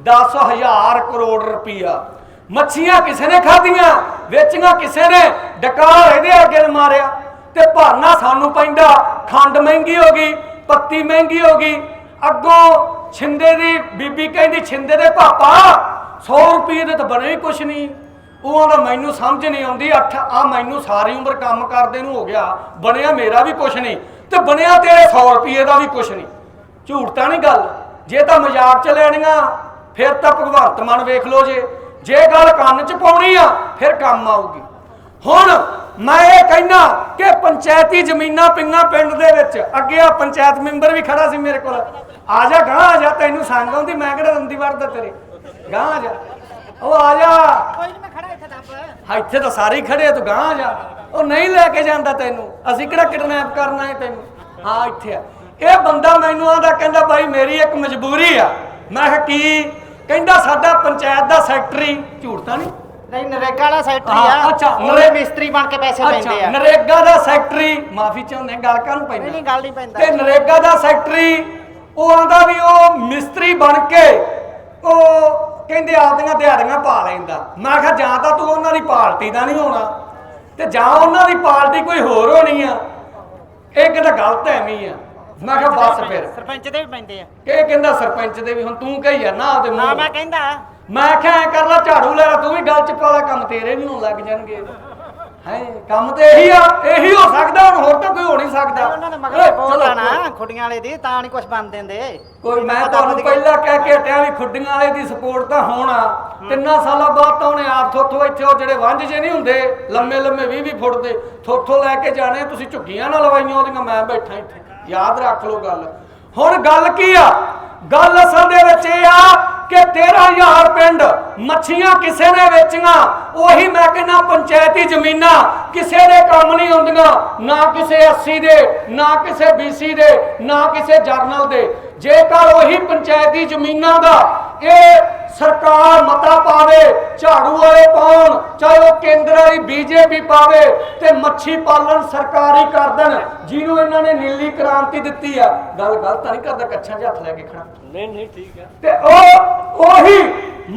10000 ਕਰੋੜ ਰੁਪਇਆ ਮੱਛੀਆਂ ਕਿਸੇ ਨੇ ਖਾਧੀਆਂ? ਵੇਚੀਆਂ ਕਿਸੇ ਨੇ? ਡਕਾਰ ਇਹਦੇ ਅੱਗੇ ਮਾਰਿਆ। ਤੇ ਭਰਨਾ ਸਾਨੂੰ ਪੈਂਦਾ, ਖੰਡ ਮਹਿੰਗੀ ਹੋ ਗਈ ਪੱਤੀ ਮਹਿੰਗੀ ਹੋ ਗਈ। ਅੱਗੋਂ ਛਿੰਦੇ ਦੀ ਬੀਬੀ ਕਹਿੰਦੀ, ਛਿੰਦੇ ਦੇ ਪਾਪਾ 100 ਰੁਪਏ ਦੇ ਤਾਂ ਬਣੇ ਕੁਛ ਨਹੀਂ। ਉਹ ਆਂਦਾ ਮੈਨੂੰ ਸਮਝ ਨਹੀਂ ਆਉਂਦੀ, ਅੱਠ, ਆ ਮੈਨੂੰ ਸਾਰੀ ਉਮਰ ਕੰਮ ਕਰਦੇ ਨੂੰ ਹੋ ਗਿਆ, ਬਣਿਆ ਮੇਰਾ ਵੀ ਕੁਛ ਨਹੀਂ ਤੇ ਬਣਿਆ ਤੇਰੇ 100 ਰੁਪਏ ਦਾ ਵੀ ਕੁਛ ਨਹੀਂ। ਝੂਠ ਤਾਂ ਨਹੀਂ ਗੱਲ, ਜੇ ਤਾਂ ਮਜ਼ਾਕ ਚ ਲੈਣੀਆਂ, ਫਿਰ ਤਾਂ ਭਗਵੰਤ ਮਾਨ ਵੇਖ ਲੋ ਜੇ। ਜੇ ਗੱਲ ਕੰਨ ਚ ਪਾਉਣੀ ਆ, ਫਿਰ ਕੰਮ ਆਊਗੀ। ਹੁਣ ਮੈਂ ਇਹ ਕਹਿਣਾ ਕਿ ਪੰਚਾਇਤੀ ਜ਼ਮੀਨਾਂ ਪਿੰਗਾਂ ਪਿੰਡ ਦੇ ਵਿੱਚ। ਅੱਗੇ ਆ ਪੰਚਾਇਤ ਮੈਂਬਰ ਵੀ ਖੜਾ ਸੀ ਮੇਰੇ ਕੋਲ। ਆ ਜਾ ਗਾਂ ਆ ਜਾ ਤੈਨੂੰ ਸੰਗ ਆਉਂਦੀ ਮੈਂ ਕਿਹੜਾ ਦੰਦੀ ਵੜਦਾ ਤੇਰੇ? ਗਾਂ ਆ ਜਾ। ਉਹ ਆ ਜਾ। ਕੋਈ ਨਹੀਂ ਮੈਂ ਖੜਾ ਇੱਥੇ ਦੱਬ ਹਾਂ ਇੱਥੇ ਤਾਂ ਸਾਰੇ ਹੀ ਖੜੇ ਆ ਤੂੰ ਗਾਂ ਆ ਜਾ। ਉਹ ਨਹੀਂ ਲੈ ਕੇ ਜਾਂਦਾ ਤੈਨੂੰ। ਅਸੀਂ ਕਿਹੜਾ ਕਿਡਨੈਪ ਕਰਨਾ ਹੈ ਤੈਨੂੰ? ਹਾਂ ਇੱਥੇ ਆ। ਇਹ ਬੰਦਾ ਮੈਨੂੰ ਆਂਦਾ ਕਹਿੰਦਾ ਬਾਈ ਮੇਰੀ ਇੱਕ ਮਜਬੂਰੀ ਆ। ਮੈਂ ਕਿਹਾ ਕੀ? ਕਹਿੰਦਾ ਸਾਡਾ ਪੰਚਾਇਤ ਦਾ ਸੈਕਟਰੀ। ਝੂਠ ਤਾਂ ਨਹੀਂ। ਨਹੀਂ ਨਰੇਗਾ ਵਾਲਾ ਸੈਕਟਰੀ ਹਾਂ, ਆ। ਅੱਛਾ, ਉਹਦੇ ਨਰੇ- ਮਿਸਤਰੀ ਬਣ ਕੇ ਪੈਸੇ ਅੱਛਾ ਲੈਂਦੇ ਆ। ਨਰੇਗਾ ਦਾ ਸੈਕਟਰੀ ਮਾਫੀ ਚਾਹੁੰਦੇ ਗੱਲ ਕਾਹਨੂੰ ਪੈਂਦਾ? ਨਹੀਂ ਨਹੀਂ ਗੱਲ ਨਹੀਂ ਪੈਂਦਾ। ਤੇ ਨਰੇਗਾ ਦਾ ਸੈਕਟਰੀ ਉਹ ਆਂਦਾ ਵੀ ਉਹ ਮਿਸਤਰੀ ਬਣ ਕੇ ਉਹ ਕਹਿੰਦੇ ਆਪਦੀਆਂ ਦਿਹਾੜੀਆਂ ਪਾ ਲੈਂਦਾ। ਮੈਂ ਕਿਹਾ ਜਾਂ ਤਾਂ ਤੂੰ ਉਹਨਾਂ ਦੀ ਪਾਰਟੀ ਦਾ ਨਹੀਂ ਹੋਣਾ ਤੇ ਜਾਂ ਉਹਨਾਂ ਦੀ ਪਾਰਟੀ ਕੋਈ ਹੋਰ ਹੋਣੀ ਆ। ਇਹ ਕਹਿੰਦਾ ਗਲਤ ਐਵੇਂ ਆ? ਮੈਂ ਕਿਹਾ ਬਸ ਫਿਰ। ਸਰਪੰਚ ਦੇ ਵੀ ਪੈਂਦੇ ਆ। ਇਹ ਕਹਿੰਦਾ ਸਰਪੰਚ ਦੇ ਵੀ ਹੁਣ ਤੂੰ ਕਹੀ ਆ ਨਾ ਉਹਦੇ ਮੂੰਹ ਮੈਂ ਕਹਿੰਦਾ। ਮੈਂ ਕਿਹਾ ਐ ਕਰ ਲੈ ਝਾੜੂ ਲੈ ਲੈ ਤੂੰ ਵੀ ਗੱਲ ਚ ਪਾ ਲੈ ਕੰਮ ਤੇਰੇ ਵੀ ਹੋਣ ਲੱਗ ਜਾਣਗੇ। ਹੈ ਕੰਮ ਤੇ ਇਹੀ ਆ ਇਹੀ ਹੋ ਸਕਦਾ ਹੁਣ ਹੋਰ ਤਾਂ ਕੋਈ ਹੋ ਨਹੀਂ ਸਕਦਾ। ਉਹਨਾਂ ਨੇ ਓਏ, ਮਗਰ ਬੋਲ ਚਲੋ, ਆਣਾ ਖੁੱਡੀਆਂ ਵਾਲੇ ਦੀ ਤਾਂ ਨਹੀਂ ਕੁਝ ਬਣ ਦਿੰਦੇ। ਕੋਈ ਮੈਂ ਤੁਹਾਨੂੰ ਪਹਿਲਾਂ ਕਹਿ ਕੇ ਹਟਿਆ ਵੀ ਖੁੱਡੀਆਂ ਵਾਲੇ ਦੀ ਸਪੋਰਟ ਤਾਂ ਹੋਣਾ ਤਿੰਨਾਂ ਸਾਲਾਂ ਬਾਅਦ ਤਾਂ ਉਹਨੇ ਆਪ ਥੋਥੋਂ ਇੱਥੇ ਉਹ ਜਿਹੜੇ ਵੰਜ ਜੇ ਨਹੀਂ ਹੁੰਦੇ ਲੰਮੇ ਲੰਮੇ 20 20 ਫੁੱਟ ਦੇ ਥੋਥੋਂ ਲੈ ਕੇ ਜਾਣੇ ਤੁਸੀਂ ਝੁੱਗੀਆਂ ਨਾਲ ਲਵਾਈਆਂ ਉਹਦੀਆਂ ਮੈਂ ਬੈਠਾ ਇੱਥੇ। ਯਾਦ ਰੱਖ ਲਓ ਗੱਲ। ਹੁਣ ਗੱਲ ਕੀ ਆ? ਗੱਲ ਅਸਲ ਦੇ ਵਿੱਚ ਇਹ ਆ ਕਿ 13000 ਪਿੰਡ ਮੱਛੀਆਂ ਕਿਸੇ ਨੇ ਵੇਚੀਆਂ। ਉਹੀ ਮੈਂ ਕਹਿੰਦਾ ਪੰਚਾਇਤੀ ਜ਼ਮੀਨਾਂ ਕਿਸੇ ਦੇ ਕੰਮ ਨਹੀਂ ਹੁੰਦੀਆਂ। ਨਾ ਕਿਸੇ ਐਸਸੀ ਦੇ, ਨਾ ਕਿਸੇ ਬੀਸੀ ਦੇ, ਨਾ ਕਿਸੇ ਜਰਨਲ ਦੇ। ਜੇਕਰ ਉਹੀ ਪੰਚਾਇਤੀ ਜ਼ਮੀਨਾਂ ਦਾ ਇਹ ਸਰਕਾਰ ਮਤਾ ਪਾਵੇ ਝਾੜੂ ਵਾਲੇ ਪਾਉਣ ਚਾਹੇ ਉਹ ਕੇਂਦਰ ਵਾਲੀ ਬੀਜੇਪੀ ਪਾਵੇ ਤੇ ਮੱਛੀ ਪਾਲਣ ਸਰਕਾਰੀ ਕਰ ਦੇਣ ਜਿਹਨੂੰ ਇਹਨਾਂ ਨੇ ਨੀਲੀ ਕ੍ਰਾਂਤੀ ਦਿੱਤੀ ਆ। ਗੱਲ ਗਲਤ ਨਹੀਂ ਕਰਦਾ ਕੱਛਾਂ 'ਚ ਹੱਥ ਲੈ ਕੇ ਖੜਾ। ਨਹੀਂ ਨਹੀਂ ਠੀਕ ਹੈ ਤੇ ਉਹ ਉਹੀ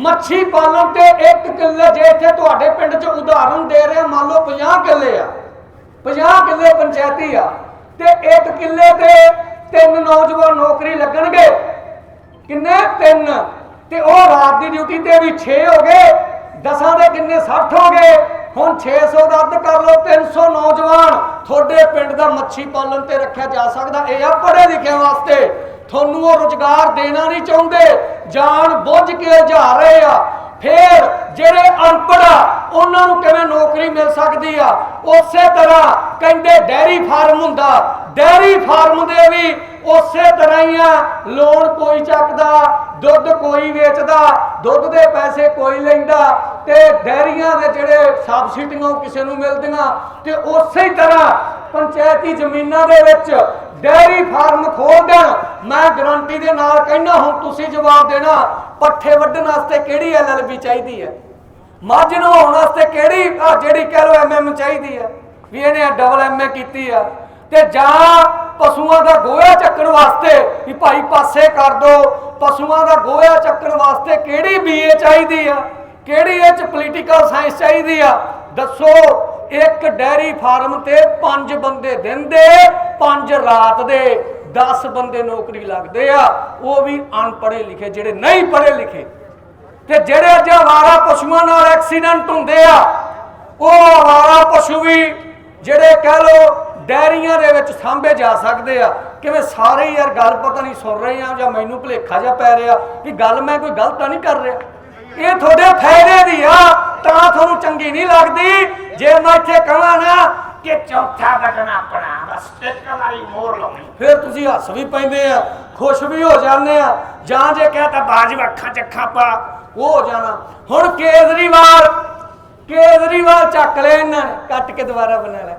ਮੱਛੀ ਪਾਲਣ ਤੇ ਇੱਕ ਕਿੱਲੇ ਜੇ ਇੱਥੇ ਤੁਹਾਡੇ ਪਿੰਡ 'ਚ ਉਦਾਹਰਨ ਦੇ ਰਿਹਾ ਮੰਨ ਲਓ 50 ਕਿੱਲੇ ਆ 50 ਕਿੱਲੇ ਪੰਚਾਇਤੀ ਆ ਤੇ ਇੱਕ ਕਿੱਲੇ ਤੇ ਤਿੰਨ ਨੌਜਵਾਨ ਨੌਕਰੀ ਲੱਗਣਗੇ। ਕਿੰਨੇ? ਤਿੰਨ। ਤੇ ਉਹ ਰਾਤ ਦੀ ਡਿਊਟੀ ਤੇ ਵੀ 6 ਹੋ ਗਏ। ਦਸਾਂ ਦੇ ਕਿੰਨੇ 60 ਹੋ ਗਏ। ਹੁਣ 600 ਦਾ ਅੱਧ ਕਰ ਲਓ 300 ਨੌਜਵਾਨ। ਤੁਹਾਡੇ ਪਿੰਡ ਦਾ ਮੱਛੀ ਪਾਲਣ ਤੇ ਰੱਖਿਆ ਜਾ ਸਕਦਾ। ਇਹ ਆ ਪੜ੍ਹੇ ਲਿਖਿਆਂ ਵਾਸਤੇ। ਤੁਹਾਨੂੰ ਉਹ ਰੁਜ਼ਗਾਰ ਦੇਣਾ ਨਹੀਂ ਚਾਹੁੰਦੇ। ਜਾਣ ਬੁੱਝ ਕੇ ਜਾ ਰਹੇ ਆ। ਫੇਰ ਜਿਹੜੇ ਅਨਪੜ੍ਹ ਆ, ਉਹਨਾਂ ਨੂੰ ਕਿਵੇਂ ਨੌਕਰੀ ਮਿਲ ਸਕਦੀ ਆ? ਉਸੇ ਤਰ੍ਹਾਂ ਕਹਿੰਦੇ ਡੈਰੀ ਫਾਰਮ ਹੁੰਦਾ, ਡੈਰੀ ਫਾਰਮ ਦੇ ਵੀ ਉਸੇ ਤਰ੍ਹਾਂ ਹੀ ਆ, ਲੋਨ ਕੋਈ ਚੱਕਦਾ, ਦੁੱਧ ਕੋਈ ਵੇਚਦਾ, ਦੁੱਧ ਦੇ ਪੈਸੇ ਕੋਈ ਲੈਂਦਾ ਤੇ ਡੈਰੀਆਂ ਦੇ ਜਿਹੜੇ ਸਬਸਿਡੀਆਂ ਉਹ ਕਿਸੇ ਨੂੰ ਮਿਲਦੀਆਂ ਤੇ ਉਸੇ ਤਰ੍ਹਾਂ ਪੰਚਾਇਤੀ ਜ਼ਮੀਨਾਂ ਦੇ ਵਿੱਚ ਡੈਰੀ ਫਾਰਮ ਖੋਲ ਦੇਣ ਮੈਂ ਗਰੰਟੀ ਦੇ ਨਾਲ ਕਹਿੰਦਾ, ਹੁਣ ਤੁਸੀਂ ਜਵਾਬ ਦੇਣਾ ਪੱਠੇ ਵੱਢਣ ਵਾਸਤੇ ਕਿਹੜੀ ਐਲਐਲਬੀ ਚਾਹੀਦੀ ਹੈ? ਮੱਝ ਨਹਾਉਣ ਵਾਸਤੇ ਕਿਹੜੀ ਆ ਜਿਹੜੀ ਕਹਿ ਲੋ ਐਮਐਮ ਚਾਹੀਦੀ ਹੈ? ਵੀ ਇਹਨੇ ਡਬਲ ਐਮਏ ਕੀਤੀ ਆ। ਤੇ ਜਾਂ ਪਸ਼ੂਆਂ ਦਾ ਗੋਹਾ ਚੱਕਣ ਵਾਸਤੇ ਵੀ ਭਾਈ ਪਾਸੇ ਕਰ ਦੋ, ਪਸ਼ੂਆਂ ਦਾ ਗੋਹਾ ਚੱਕਣ ਵਾਸਤੇ ਕਿਹੜੀ ਬੀਏ ਚਾਹੀਦੀ ਆ? ਕਿਹੜੀ ਇਹ ਚ ਪੋਲੀਟੀਕਲ ਸਾਇੰਸ ਚਾਹੀਦੀ ਆ? ਦੱਸੋ, ਇੱਕ ਡੈਰੀ ਫਾਰਮ ਤੇ ਪੰਜ ਬੰਦੇ ਦਿਨ ਦੇ ਪੰਜ ਰਾਤ ਦੇ। 10 ਬੰਦੇ ਨੌਕਰੀ ਲੱਗਦੇ ਆ, ਉਹ ਵੀ ਅਨਪੜ੍ਹੇ ਲਿਖੇ, ਜਿਹੜੇ ਨਹੀਂ ਪੜ੍ਹੇ ਲਿਖੇ। ਤੇ ਜਿਹੜੇ ਅੱਜ ਆਵਾਰਾ ਪਸ਼ੂਆਂ ਨਾਲ ਐਕਸੀਡੈਂਟ ਹੁੰਦੇ ਆ, ਉਹ ਆਵਾਰਾ ਪਸ਼ੂ ਵੀ ਜਿਹੜੇ ਕਹਿ ਲੋ ਡੈਰੀਆਂ ਦੇ ਵਿੱਚ ਸਾਂਭੇ ਜਾ ਸਕਦੇ ਆ। ਕਿਵੇਂ ਸਾਰੇ ਯਾਰ ਗੱਲ ਪਤਾ ਨਹੀਂ ਸੁਣ ਰਹੇ ਆ ਜਾਂ ਮੈਨੂੰ ਭੁਲੇਖਾ ਜਿਹਾ ਪੈ ਰਿਹਾ ਕਿ ਗੱਲ ਮੈਂ ਕੋਈ ਗਲਤ ਤਾਂ ਨਹੀਂ ਕਰ ਰਿਹਾ? ਇਹ ਤੁਹਾਡੇ ਫਾਇਦੇ ਦੀ ਆ, ਤਾਂ ਤੁਹਾਨੂੰ ਚੰਗੀ ਨਹੀਂ ਲੱਗਦੀ। ਜੇ ਮੈਂ ਇੱਥੇ ਕਹਾਂ ਨਾ ਕਿ ਚੌਥਾ ਬਟਨ ਆਪਣਾ, ਬਸ ਇੱਕ ਵਾਰੀ ਮੋੜ ਲਾਉਣੀ। ਫਿਰ ਤੁਸੀਂ ਹੱਸ ਵੀ ਪੈਂਦੇ ਆ, ਖੁਸ਼ ਵੀ ਹੋ ਜਾਂਦੇ ਆ, ਜਾਂ ਜੇ ਕਹਤਾ ਬਾਜਵਾ ਅੱਖਾਂ ਚ ਅੱਖਾਂ ਪਾ, ਉਹ ਹੋ ਜਾਣਾ। ਹੁਣ ਕੇਜਰੀਵਾਲ ਕੇਜਰੀਵਾਲ ਚੱਕ ਲੈ ਇਹਨਾਂ ਨੇ, ਕੱਟ ਕੇ ਦੁਬਾਰਾ ਬਣਾ ਲੈ।